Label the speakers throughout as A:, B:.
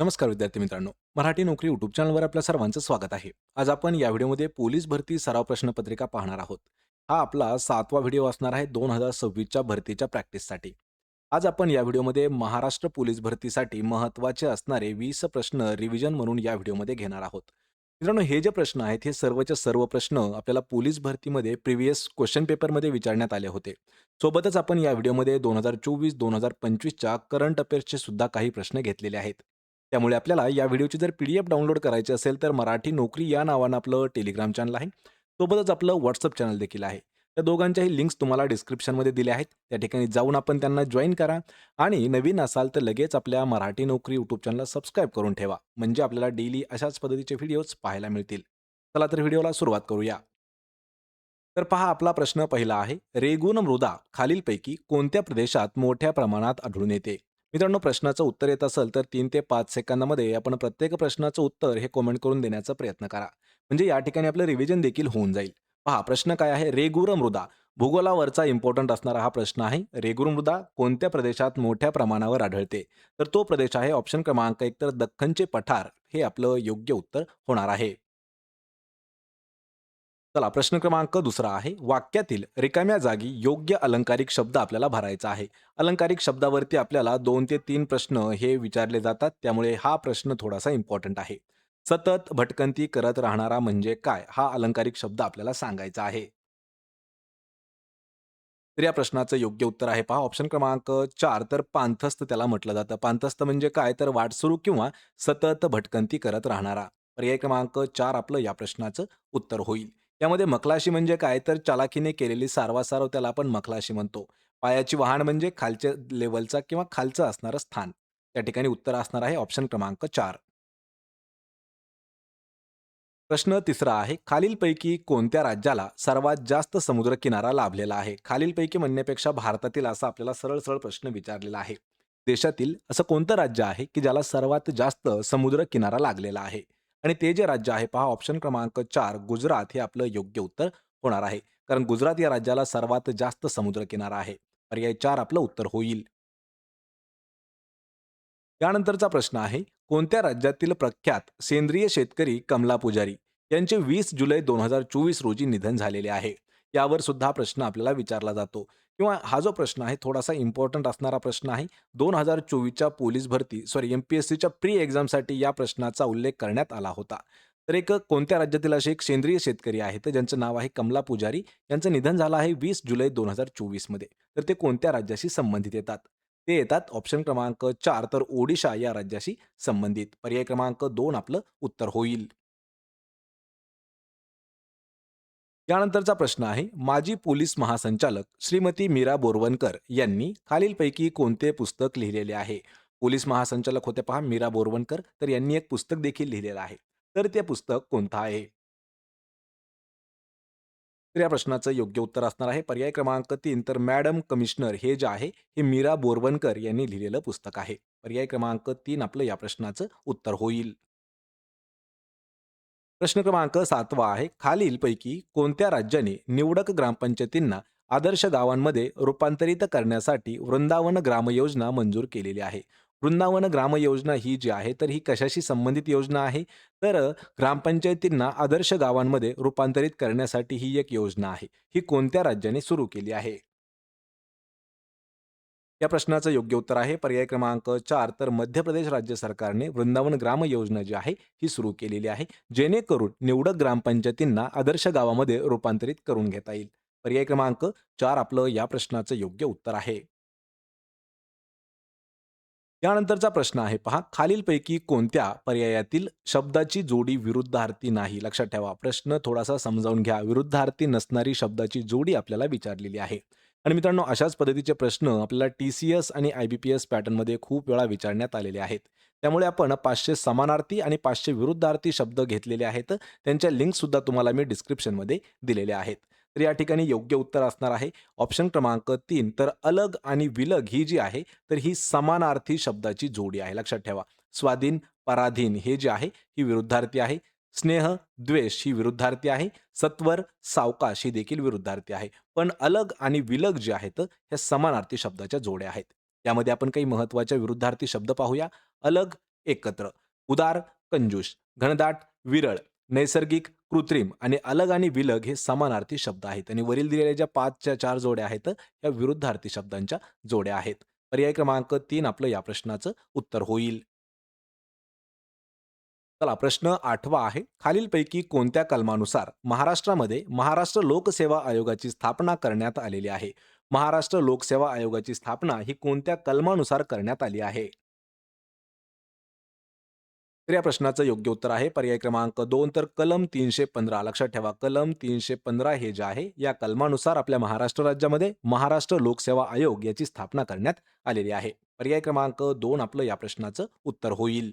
A: नमस्कार विद्यार्थी मित्रांनो मराठी नोकरी युट्यूब चॅनलवर आपल्या सर्वांचं स्वागत आहे. आज आपण या व्हिडिओमध्ये पोलीस भरती सराव प्रश्नपत्रिका पाहणार आहोत. हा आपला सातवा व्हिडिओ असणार आहे दोन हजार सव्वीसच्या भरतीच्या प्रॅक्टिससाठी आज आपण या व्हिडिओमध्ये महाराष्ट्र पोलीस भरतीसाठी महत्त्वाचे असणारे वीस प्रश्न रिव्हिजन म्हणून या व्हिडिओमध्ये घेणार आहोत. मित्रांनो हे जे प्रश्न आहेत हे सर्वचे सर्व प्रश्न आपल्याला पोलीस भरतीमध्ये प्रिव्हियस क्वेश्चन पेपरमध्ये विचारण्यात आले होते. सोबतच आपण या व्हिडिओमध्ये दोन हजार चोवीस दोन हजार पंचवीसच्या करंट अफेअर्सचे सुद्धा काही प्रश्न घेतलेले आहेत. त्यामुळे आपल्याला या व्हिडिओची जर पी डी एफ डाउनलोड करायची असेल तर मराठी नोकरी या नावानं आपलं टेलिग्राम चॅनल आहे. सोबतच आपलं व्हॉट्सअप चॅनल देखील आहे. त्या दोघांच्याही लिंक्स तुम्हाला डिस्क्रिप्शनमध्ये दिल्या आहेत. त्या ठिकाणी जाऊन आपण त्यांना जॉईन करा आणि नवीन असाल तर लगेच आपल्या मराठी नोकरी यूट्यूब चॅनलला सबस्क्राईब करून ठेवा. म्हणजे आपल्याला डेली अशाच पद्धतीचे व्हिडिओज पाहायला मिळतील. चला तर व्हिडिओला सुरुवात करूया. तर पहा आपला प्रश्न पहिला आहे. रेगुन मृदा खालीलपैकी कोणत्या प्रदेशात मोठ्या प्रमाणात आढळून येते? मित्रांनो प्रश्नाचं उत्तर येत असेल तर तीन ते पाच सेकंदामध्ये आपण प्रत्येक प्रश्नाचं उत्तर हे कॉमेंट करून देण्याचा प्रयत्न करा. म्हणजे या ठिकाणी आपलं रिव्हिजन देखील होऊन जाईल. पहा प्रश्न काय आहे? रेगुर मृदा. भूगोलावरचा इम्पॉर्टंट असणारा हा प्रश्न आहे. रेगुर मृदा कोणत्या प्रदेशात मोठ्या प्रमाणावर आढळते? तर तो प्रदेश आहे ऑप्शन क्रमांक एक तर दख्खनचे पठार. हे आपलं योग्य उत्तर होणार आहे. चला प्रश्न क्रमांक दुसरा आहे. वाक्यातील रिकाम्या जागी योग्य अलंकारिक शब्द आपल्याला भरायचा आहे. अलंकारिक शब्दावरती आपल्याला दोन ते तीन प्रश्न हे विचारले जातात. त्यामुळे हा प्रश्न थोडासा इम्पॉर्टंट आहे. सतत भटकंती करत राहणारा म्हणजे काय? हा अलंकारिक शब्द आपल्याला सांगायचा आहे. तर या प्रश्नाचं योग्य उत्तर आहे पहा. ऑप्शन क्रमांक चार. तर पांथस्त त्याला म्हटलं जातं. पांथस्त म्हणजे काय? तर वाटसरू किंवा सतत भटकंती करत राहणारा. पर्याय क्रमांक चार आपलं या प्रश्नाचं उत्तर होईल. यामध्ये मखलाशी म्हणजे काय? तर चालाखीने केलेली सारवासारव त्याला आपण मखलाशी म्हणतो. पायाची वाहन म्हणजे खालच्या लेवलचा किंवा खालचं असणारं स्थान. त्या ठिकाणी उत्तर असणार आहे ऑप्शन क्रमांक चार. प्रश्न तिसरा आहे खालीलपैकी कोणत्या राज्याला सर्वात जास्त समुद्रकिनारा लाभलेला आहे? खालीलपैकी म्हणण्यापेक्षा भारतातील असा आपल्याला सरळ सरळ प्रश्न विचारलेला आहे. देशातील असं कोणतं राज्य आहे की ज्याला सर्वात जास्त समुद्र किनारा लागलेला आहे? आणि ते जे राज्य आहे पहा ऑप्शन क्रमांक चार गुजरात हे आपलं योग्य उत्तर होणार आहे. कारण गुजरात या राज्याला सर्वात जास्त समुद्र किनारा आहे. पर्याय चार आपलं उत्तर होईल. त्यानंतरचा प्रश्न आहे कोणत्या राज्यातील प्रख्यात सेंद्रिय शेतकरी कमला पुजारी यांचे वीस जुलै दोन हजार चोवीस रोजी निधन झालेले आहे? यावर सुद्धा प्रश्न आपल्याला विचारला जातो. किंवा हा जो प्रश्न आहे थोडासा इम्पॉर्टंट असणारा प्रश्न आहे दोन हजार चोवीसच्या पोलीस भरती सॉरी एम पी एस सीच्या प्री एक्झामसाठी या प्रश्नाचा उल्लेख करण्यात आला होता. तर एक कोणत्या राज्यातील असे एक सेंद्रिय शेतकरी आहेत? ज्यांचं नाव आहे कमला पुजारी. यांचं निधन झालं आहे वीस जुलै दोन हजार चोवीसमध्ये. तर ते कोणत्या राज्याशी संबंधित येतात? ते येतात ऑप्शन क्रमांक चार तर ओडिशा या राज्याशी संबंधित. पर्याय क्रमांक दोन आपलं उत्तर होईल. यानंतरचा प्रश्न आहे माजी पोलीस महासंचालक श्रीमती मीरा बोरवणकर यांनी खालीलपैकी कोणते पुस्तक लिहिलेले आहे? पोलीस महासंचालक होते पहा मीरा बोरवणकर तर यांनी एक पुस्तक देखील लिहिलेलं आहे. तर ते पुस्तक कोणतं आहे? तर या प्रश्नाचं योग्य उत्तर असणार आहे. पर्याय क्रमांक तीन तर मॅडम कमिशनर हे जे आहे हे मीरा बोरवणकर यांनी लिहिलेलं पुस्तक आहे. पर्याय क्रमांक तीन आपलं या प्रश्नाचं उत्तर होईल. प्रश्न क्रमांक सातवा आहे. खालीलपैकी कोणत्या राज्याने निवडक ग्रामपंचायतींना आदर्श गावांमध्ये रूपांतरित करण्यासाठी वृंदावन ग्राम योजना मंजूर केलेली आहे? वृंदावन ग्राम योजना ही जी आहे तर ही कशाशी संबंधित योजना आहे? तर ग्रामपंचायतींना आदर्श गावांमध्ये रूपांतरित करण्यासाठी ही एक योजना आहे. ही कोणत्या राज्याने सुरू केली आहे? या प्रश्नाचं योग्य उत्तर आहे. पर्याय क्रमांक चार तर मध्य प्रदेश राज्य सरकारने वृंदावन ग्राम योजना जी आहे ही सुरू केलेली आहे. जेणेकरून निवडक ग्रामपंचायतींना आदर्श गावामध्ये रूपांतरित करून घेता येईल. पर्याय क्रमांक चार आपलं या प्रश्नाचं योग्य उत्तर आहे. यानंतरचा प्रश्न आहे पहा. खालीलपैकी कोणत्या पर्यायातील शब्दाची जोडी विरुद्धार्थी नाही? लक्षात ठेवा. प्रश्न थोडासा समजावून घ्या. विरुद्धार्थी नसणारी शब्दाची जोडी आपल्याला विचारलेली आहे. आणि मित्रांनो अशाच पद्धतीचे प्रश्न आपल्याला टी सी एस आणि आय बी पी एस पॅटर्नमध्ये खूप वेळा विचारण्यात आलेले आहेत. त्यामुळे आपण पाचशे समानार्थी आणि पाचशे विरुद्धार्थी शब्द घेतलेले आहेत. त्यांच्या लिंकसुद्धा तुम्हाला मी डिस्क्रिप्शनमध्ये दिलेल्या आहेत. तर या ठिकाणी योग्य उत्तर असणार आहे. ऑप्शन क्रमांक तीन तर अलग आणि विलग ही जी आहे तर ही समानार्थी शब्दाची जोडी आहे. लक्षात ठेवा. स्वाधीन पराधीन हे जे आहे ही विरुद्धार्थी आहे. स्नेह द्वेष ही विरुद्धार्थी आहे. सत्वर सावकाश ही देखील विरुद्धार्थी आहे. पण अलग आणि विलग जे आहेत ह्या समानार्थी शब्दाच्या जोड्या आहेत. त्यामध्ये आपण काही महत्त्वाच्या विरुद्धार्थी शब्द पाहूया. अलग एकत्र. उदार कंजूष घनदाट विरळ. नैसर्गिक कृत्रिम आणि अलग आणि विलग हे समानार्थी शब्द आहेत. आणि वरील दिलेल्या ज्या पाचच्या चार जोड्या आहेत या विरुद्धार्थी शब्दांच्या जोड्या आहेत. पर्याय क्रमांक तीन आपलं या प्रश्नाचं उत्तर होईल. चला प्रश्न आठवा आहे. खालीलपैकी कोणत्या कलमानुसार महाराष्ट्रामध्ये महाराष्ट्र लोकसेवा आयोगाची स्थापना करण्यात आलेली आहे? महाराष्ट्र लोकसेवा आयोगाची स्थापना ही कोणत्या कलमानुसार करण्यात आली आहे? तर या प्रश्नाचं योग्य उत्तर आहे. पर्याय क्रमांक दोन तर कलम तीनशे पंधरा. लक्षात ठेवा कलम तीनशे पंधरा हे जे आहे या कलमानुसार आपल्या महाराष्ट्र राज्यामध्ये महाराष्ट्र लोकसेवा आयोग याची स्थापना करण्यात आलेली आहे. पर्याय क्रमांक दोन आपलं या प्रश्नाचं उत्तर होईल.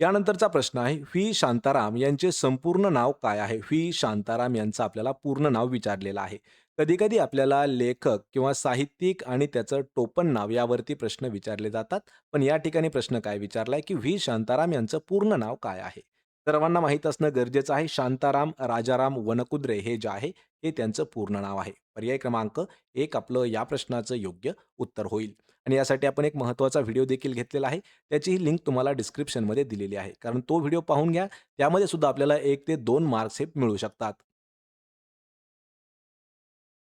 A: यानंतरचा प्रश्न आहे व्ही. शांताराम यांचे संपूर्ण नाव काय आहे? व्ही. शांताराम यांचं आपल्याला पूर्ण नाव विचारलेलं आहे. कधीकधी आपल्याला लेखक किंवा साहित्यिक आणि त्याचं टोपण नाव यावरती प्रश्न विचारले जातात. पण या ठिकाणी प्रश्न काय विचारलाय की व्ही. शांताराम यांचं पूर्ण नाव काय आहे? सर्वांना माहीत असणं गरजेचं आहे. शांताराम राजाराम वनकुद्रे हे जे आहे हे त्यांचं पूर्ण नाव आहे. पर्याय क्रमांक एक आपलं या प्रश्नाचं योग्य उत्तर होईल. आणि यासाठी आपण एक महत्त्वाचा व्हिडिओ देखील घेतलेला आहे. त्याचीही लिंक तुम्हाला डिस्क्रिप्शनमध्ये दिलेली आहे. कारण तो व्हिडिओ पाहून घ्या त्यामध्ये सुद्धा आपल्याला एक ते दोन मार्क्स हे मिळू शकतात.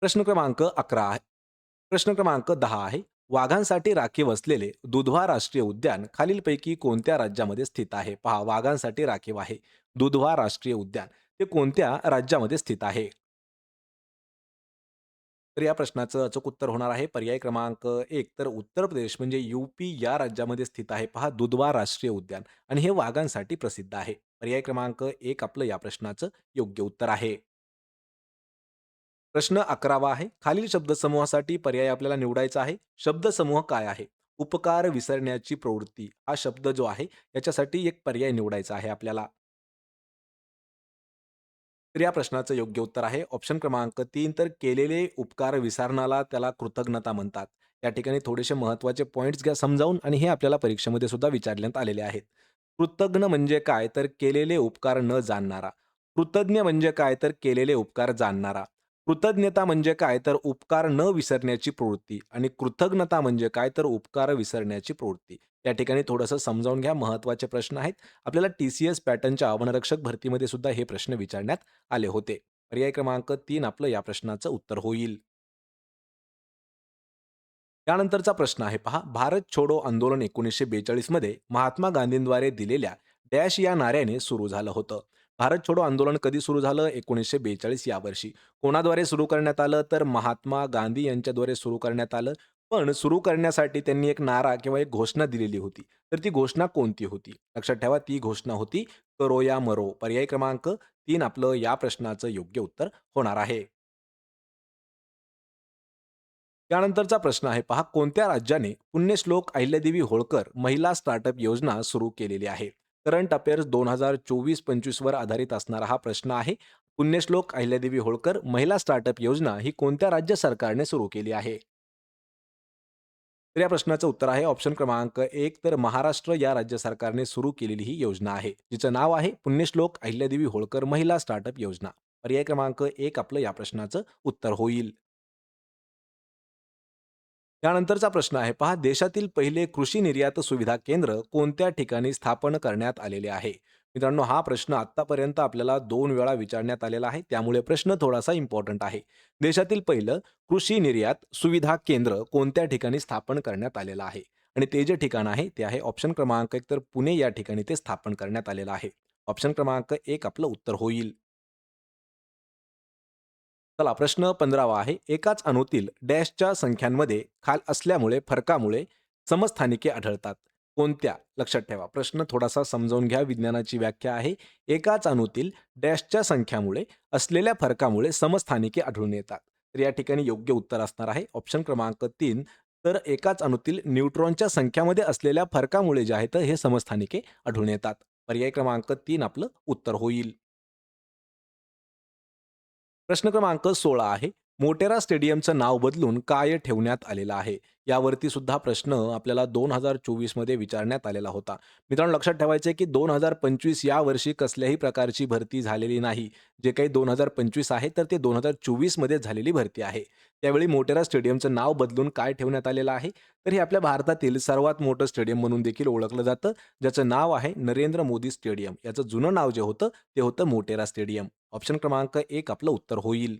A: प्रश्न क्रमांक अकरा आहे. प्रश्न क्रमांक दहा आहे. वाघांसाठी राखीव असलेले दुधवा राष्ट्रीय उद्यान खालीलपैकी कोणत्या राज्यामध्ये स्थित आहे? पहा वाघांसाठी राखीव आहे. दुधवा राष्ट्रीय उद्यान. ते कोणत्या राज्यामध्ये स्थित आहे? तर या प्रश्नाचं अचूक उत्तर होणार आहे. पर्याय क्रमांक एक तर उत्तर प्रदेश म्हणजे यूपी या राज्यामध्ये स्थित आहे. पहा दुधवा राष्ट्रीय उद्यान आणि हे वाघांसाठी प्रसिद्ध आहे. पर्याय क्रमांक एक आपलं या प्रश्नाचं योग्य उत्तर आहे. प्रश्न अकरावा आहे. खालील शब्दसमूहासाठी पर्याय आपल्याला निवडायचा आहे. शब्दसमूह काय आहे? उपकार विसरण्याची प्रवृत्ती हा शब्द जो आहे याच्यासाठी एक पर्याय निवडायचा आहे आपल्याला. तर या प्रश्नाचं योग्य उत्तर आहे. ऑप्शन क्रमांक तीन तर केलेले उपकार विसरणाला त्याला कृतज्ञता म्हणतात. या ठिकाणी थोडेसे महत्त्वाचे पॉईंट्स घ्या समजावून आणि हे आपल्याला परीक्षेमध्ये सुद्धा विचारण्यात आलेले आहेत. कृतज्ञ म्हणजे काय? तर केलेले उपकार न जाणणारा. कृतज्ञ म्हणजे काय? तर केलेले उपकार जाणणारा. कृतज्ञता म्हणजे काय? तर उपकार न विसरण्याची प्रवृत्ती आणि कृतज्ञता म्हणजे काय? तर उपकार विसरण्याची प्रवृत्ती. या ठिकाणी थोडंसं समजावून घ्या. महत्त्वाचे प्रश्न आहेत. आपल्याला टी सी एस पॅटर्नच्या वनरक्षक भरतीमध्ये सुद्धा हे प्रश्न विचारण्यात आले होते. पर्याय क्रमांक तीन आपलं या प्रश्नाचं उत्तर होईल. त्यानंतरचा प्रश्न आहे पहा. भारत छोडो आंदोलन एकोणीसशे बेचाळीसमध्ये महात्मा गांधींद्वारे दिलेल्या डॅश या नाऱ्याने सुरू झालं होतं. भारत छोडो आंदोलन कधी सुरू झालं? एकोणीसशे बेचाळीस या वर्षी. कोणाद्वारे सुरू करण्यात आलं? तर महात्मा गांधी यांच्याद्वारे सुरू करण्यात आलं. पण सुरू करण्यासाठी त्यांनी एक नारा किंवा एक घोषणा दिलेली होती. तर ती घोषणा कोणती होती? लक्षात ठेवा ती घोषणा होती करो या मरो. पर्याय क्रमांक तीन आपलं या प्रश्नाचं योग्य उत्तर होणार आहे. त्यानंतरचा प्रश्न आहे. पहा कोणत्या राज्याने पुण्यश्लोक अहिल्यादेवी होळकर महिला स्टार्टअप योजना सुरू केलेली आहे? करंट अफेअर्स दोन हजार चोवीस पंचवीसवर आधारित असणारा हा प्रश्न आहे. पुण्यश्लोक अहिल्यादेवी होळकर महिला स्टार्टअप योजना ही कोणत्या राज्य सरकारने सुरू केली आहे? तर या प्रश्नाचं उत्तर आहे. ऑप्शन क्रमांक एक तर महाराष्ट्र या राज्य सरकारने सुरू केलेली ही योजना आहे जिचं नाव आहे पुण्यश्लोक अहिल्यादेवी होळकर महिला स्टार्टअप योजना. पर्याय क्रमांक एक आपलं या प्रश्नाचं उत्तर होईल. त्यानंतरचा प्रश्न आहे. पहा देशातील पहिले कृषी निर्यात सुविधा केंद्र कोणत्या ठिकाणी स्थापन करण्यात आलेले आहे? मित्रांनो हा प्रश्न आतापर्यंत आपल्याला दोन वेळा विचारण्यात आलेला आहे. त्यामुळे प्रश्न थोडासा इम्पॉर्टंट आहे. देशातील पहिलं कृषी निर्यात सुविधा केंद्र कोणत्या ठिकाणी स्थापन करण्यात आलेलं आहे? आणि ते जे ठिकाण आहे ते आहे ऑप्शन क्रमांक एक तर पुणे या ठिकाणी ते स्थापन करण्यात आलेलं आहे. ऑप्शन क्रमांक एक आपलं उत्तर होईल. चला प्रश्न पंधरावा आहे. एकाच अणूतील डॅशच्या संख्यांमध्ये खाल असल्यामुळे फरकामुळे समस्थानिके आढळतात. कोणत्या? लक्षात ठेवा. प्रश्न थोडासा समजावून घ्या. विज्ञानाची व्याख्या आहे. एकाच अणूतील डॅशच्या संख्यामुळे असलेल्या फरकामुळे समस्थानिके आढळून येतात. तर या ठिकाणी योग्य उत्तर असणार आहे. ऑप्शन क्रमांक तीन. तर एकाच अणूतील न्यूट्रॉनच्या संख्यामध्ये असलेल्या फरकामुळे जे आहेत हे समस्थानिके आढळून येतात. पर्याय क्रमांक तीन आपलं उत्तर होईल. प्रश्न क्रमांक सोळा आहे. मोटेरा स्टेडियमचं नाव बदलून काय ठेवण्यात आलेलं आहे? यावरती सुद्धा प्रश्न आपल्याला दोन हजार चोवीसमध्ये विचारण्यात आलेला होता. मित्रांनो लक्षात ठेवायचं आहे की दोन हजार पंचवीस या वर्षी कसल्याही प्रकारची भरती झालेली नाही. जे काही दोन हजार पंचवीस आहे तर ते दोन हजार चोवीसमध्ये झालेली भरती आहे. त्यावेळी मोटेरा स्टेडियमचं नाव बदलून काय ठेवण्यात आलेलं आहे? तर हे आपल्या भारतातील सर्वात मोठं स्टेडियम म्हणून देखील ओळखलं जातं. ज्याचं नाव आहे नरेंद्र मोदी स्टेडियम. याचं जुनं नाव जे होतं ते होतं मोटेरा स्टेडियम. ऑप्शन क्रमांक एक आपलं उत्तर होईल.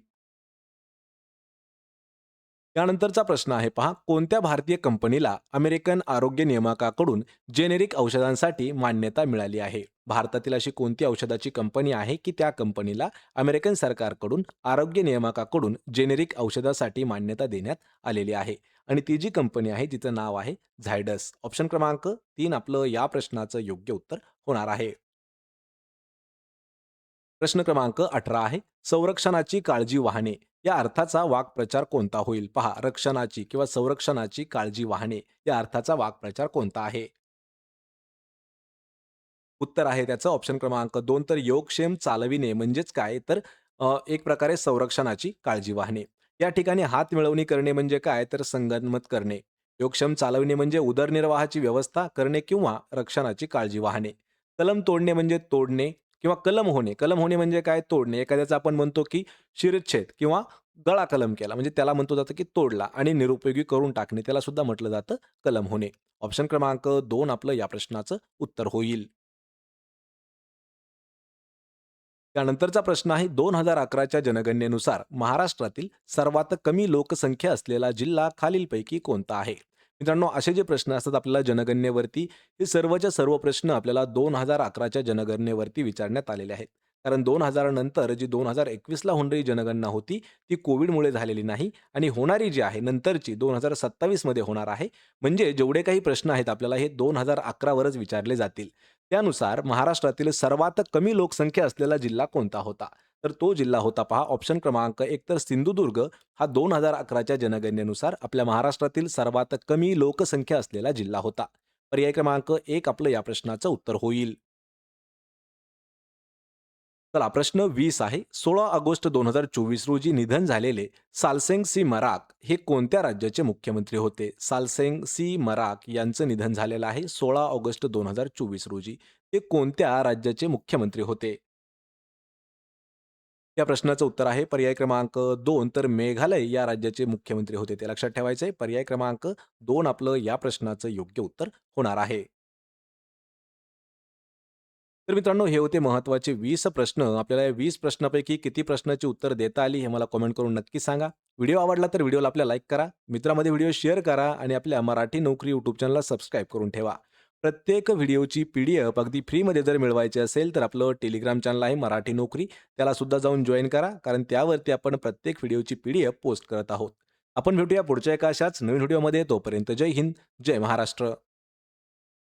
A: त्यानंतरचा प्रश्न आहे पहा कोणत्या भारतीय कंपनीला अमेरिकन आरोग्य नियामकाकडून जेनेरिक औषधांसाठी मान्यता मिळाली आहे? भारतातील अशी कोणती औषधाची कंपनी आहे की त्या कंपनीला अमेरिकन सरकारकडून आरोग्य नियामकाकडून जेनेरिक औषधासाठी मान्यता देण्यात आलेली आहे? आणि ती जी कंपनी आहे तिचं नाव आहे झायडस. ऑप्शन क्रमांक तीन आपलं या प्रश्नाचं योग्य उत्तर होणार आहे. प्रश्न क्रमांक अठरा आहे. संरक्षणाची काळजी वाहणे. या अर्थाचा वाक्प्रचार कोणता होईल? पहा रक्षणाची किंवा संरक्षणाची काळजी वाहणे. या अर्थाचा वाक्प्रचार कोणता आहे? उत्तर आहे त्याचं ऑप्शन क्रमांक दोन. तर योगक्षेम चालविणे म्हणजेच काय? तर एक प्रकारे संरक्षणाची काळजी वाहणे. या ठिकाणी हात मिळवणी करणे म्हणजे काय? तर संगनमत करणे. योगक्षम चालविणे म्हणजे उदरनिर्वाहाची व्यवस्था करणे किंवा रक्षणाची काळजी वाहणे. कलम तोडणे म्हणजे तोडणे. किंवा कलम होणे. कलम होणे म्हणजे काय? तोडणे. एखाद्याचा आपण म्हणतो की शिरच्छेद किंवा गळा कलम केला. म्हणजे त्याला म्हणतो जातं की तोडला आणि निरुपयोगी करून टाकणे. त्याला सुद्धा म्हटलं जातं कलम होणे. ऑप्शन क्रमांक दोन आपलं या प्रश्नाचं उत्तर होईल. त्यानंतरचा प्रश्न आहे दोन हजार अकराच्या जनगणनेनुसार महाराष्ट्रातील सर्वात कमी लोकसंख्या असलेला जिल्हा खालीलपैकी कोणता आहे? मित्रांनो असे जे प्रश्न असतात आपल्याला जनगणनेवरती हे सर्वच्या सर्व प्रश्न आपल्याला दोन हजार अकराच्या जनगणनेवरती विचारण्यात आलेले आहेत. कारण दोन हजारानंतर जी दोन हजार एकवीसला होणारी जनगणना होती ती कोविडमुळे झालेली नाही आणि होणारी जी आहे नंतरची दोन हजार सत्तावीसमध्ये होणार आहे. म्हणजे जेवढे काही प्रश्न आहेत आपल्याला हे दोन हजार अकरावरच विचारले जातील. त्यानुसार महाराष्ट्रातील सर्वात कमी लोकसंख्या असलेला जिल्हा कोणता होता? तर तो जिल्हा होता पहा ऑप्शन क्रमांक एक तर सिंधुदुर्ग. हा दोन हजार अकराच्या जनगणनेनुसार आपल्या महाराष्ट्रातील सर्वात कमी लोकसंख्या असलेला जिल्हा होता. पर्याय क्रमांक एक आपलं या प्रश्नाचं उत्तर होईल. चला प्रश्न वीस आहे. सोळा ऑगस्ट दोन हजार चोवीस रोजी निधन झालेले सालसेंग सी मराक हे कोणत्या राज्याचे मुख्यमंत्री होते? सालसेंग सी मराक यांचं निधन झालेलं आहे सोळा ऑगस्ट दोन हजार चोवीस रोजी. ते कोणत्या राज्याचे मुख्यमंत्री होते? या प्रश्नाचं उत्तर आहे पर्याय क्रमांक दोन. तर मेघालय या राज्याचे मुख्यमंत्री होते. ते लक्षात ठेवायचं पर्याय क्रमांक दोन आपलं या प्रश्नाचं योग्य उत्तर होणार आहे. तर मित्रांनो हे होते महत्त्वाचे वीस प्रश्न. आपल्याला या वीस प्रश्नापैकी किती प्रश्नाची उत्तर देता आली हे मला कमेंट करून नक्की सांगा. व्हिडिओ आवडला तर व्हिडिओला आपल्या लाईक करा. मित्रामध्ये व्हिडिओ शेअर करा आणि आपल्या मराठी नोकरी यूट्यूब चॅनलला सबस्क्राईब करून ठेवा. प्रत्येक व्हिडिओची पी डी एफ अगदी फ्रीमध्ये जर मिळवायची असेल तर आपलं टेलिग्राम चॅनल आहे मराठी नोकरी. त्याला सुद्धा जाऊन जॉईन करा. कारण त्यावरती आपण प्रत्येक व्हिडिओची पी डी एफ पोस्ट करत आहोत. आपण भेटूया पुढच्या एका अशाच नवीन व्हिडिओमध्ये. तोपर्यंत जय हिंद. जय महाराष्ट्र.